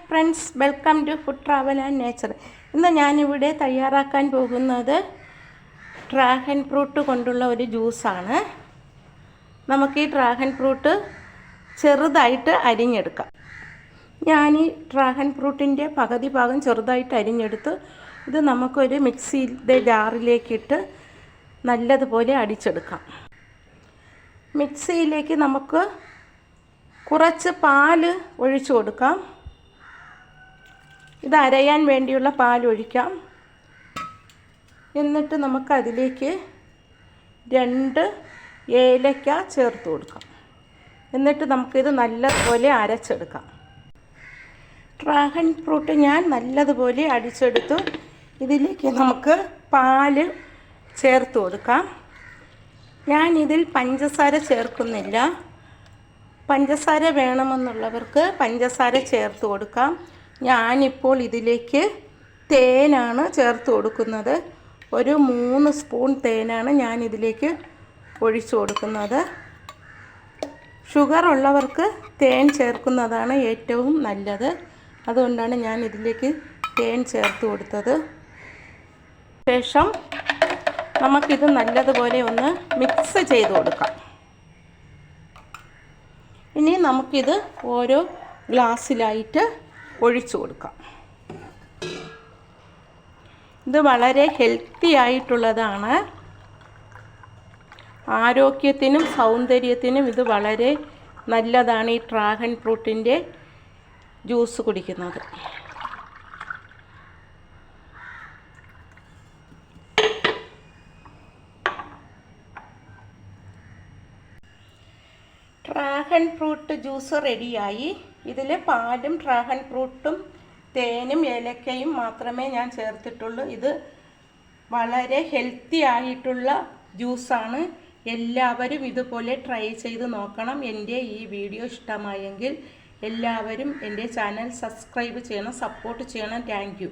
Friends welcome to food travel and nature. ഇന്ന് ഞാനിവിടെ തയ്യാറാക്കാൻ പോകുന്നത് ഡ്രാഗൺ ഫ്രൂട്ട് കൊണ്ടുള്ള ഒരു ജ്യൂസാണ്. നമുക്ക് ഈ ഡ്രാഗൺ ഫ്രൂട്ട് ചെറുതായിട്ട് അരിഞ്ഞെടുക്കാം. ഞാൻ ഈ ഡ്രാഗൺ ഫ്രൂട്ടിന്റെ പകുതി ഭാഗം ചെറുതായിട്ട് അരിഞ്ഞെടുത്ത് ഇത് നമുക്കൊരു മിക്സിയുടെ ജാറിലേക്കിട്ട് നല്ലതുപോലെ അടിച്ചെടുക്കാം. മിക്സിയിലേക്ക് നമുക്ക് കുറച്ച് പാൽ ഒഴിച്ചു കൊടുക്കാം. ഇത് അരയാൻ വേണ്ടിയുള്ള പാൽ ഒഴിക്കാം എന്നിട്ട് നമുക്ക് അതിലേക്ക് രണ്ട് ഏലക്ക ചേർത്ത് കൊടുക്കാം. എന്നിട്ട് നമുക്കിത് നല്ലതുപോലെ അരച്ചെടുക്കാം. ഡ്രാഗൺ ഫ്രൂട്ട് ഞാൻ നല്ലതുപോലെ അടിച്ചെടുത്തു. ഇതിലേക്ക് നമുക്ക് പാൽ ചേർത്ത് കൊടുക്കാം. ഞാൻ ഇതിൽ പഞ്ചസാര ചേർക്കുന്നില്ല. പഞ്ചസാര വേണമെന്നുള്ളവർക്ക് പഞ്ചസാര ചേർത്ത് കൊടുക്കാം. ഞാനിപ്പോൾ ഇതിലേക്ക് തേനാണ് ചേർത്ത് കൊടുക്കുന്നത്. ഒരു മൂന്ന് സ്പൂൺ തേനാണ് ഞാൻ ഇതിലേക്ക് ഒഴിച്ചു കൊടുക്കുന്നത്. ഷുഗർ ഉള്ളവർക്ക് തേൻ ചേർക്കുന്നതാണ് ഏറ്റവും നല്ലത്. അതുകൊണ്ടാണ് ഞാൻ ഇതിലേക്ക് തേൻ ചേർത്ത് കൊടുത്തത്. ശേഷം നമുക്കിത് നല്ലതുപോലെ ഒന്ന് മിക്സ് ചെയ്ത് കൊടുക്കാം. ഇനി നമുക്കിത് ഓരോ ഗ്ലാസ്സിലായിട്ട് ഒഴിച്ചു കൊടുക്കാം. ഇത് വളരെ ഹെൽത്തി ആയിട്ടുള്ളതാണ്. ആരോഗ്യത്തിനും സൗന്ദര്യത്തിനും ഇത് വളരെ നല്ലതാണ് ഈ ഡ്രാഗൺ ഫ്രൂട്ടിന്റെ ജ്യൂസ് കുടിക്കുന്നത്. ഡ്രാഗൺ ഫ്രൂട്ട് ജ്യൂസ് റെഡിയായി. ഇതിൽ പാലും ഡ്രാഗൺ ഫ്രൂട്ടും തേനും ഏലക്കയും മാത്രമേ ഞാൻ ചേർത്തിട്ടുള്ളൂ. ഇത് വളരെ ഹെൽത്തി ആയിട്ടുള്ള ജ്യൂസാണ്. എല്ലാവരും ഇതുപോലെ ട്രൈ ചെയ്ത് നോക്കണം. എന്റെ ഈ വീഡിയോ ഇഷ്ടമായെങ്കിൽ എല്ലാവരും എന്റെ ചാനൽ സബ്സ്ക്രൈബ് ചെയ്യണം സപ്പോർട്ട് ചെയ്യണം. താങ്ക്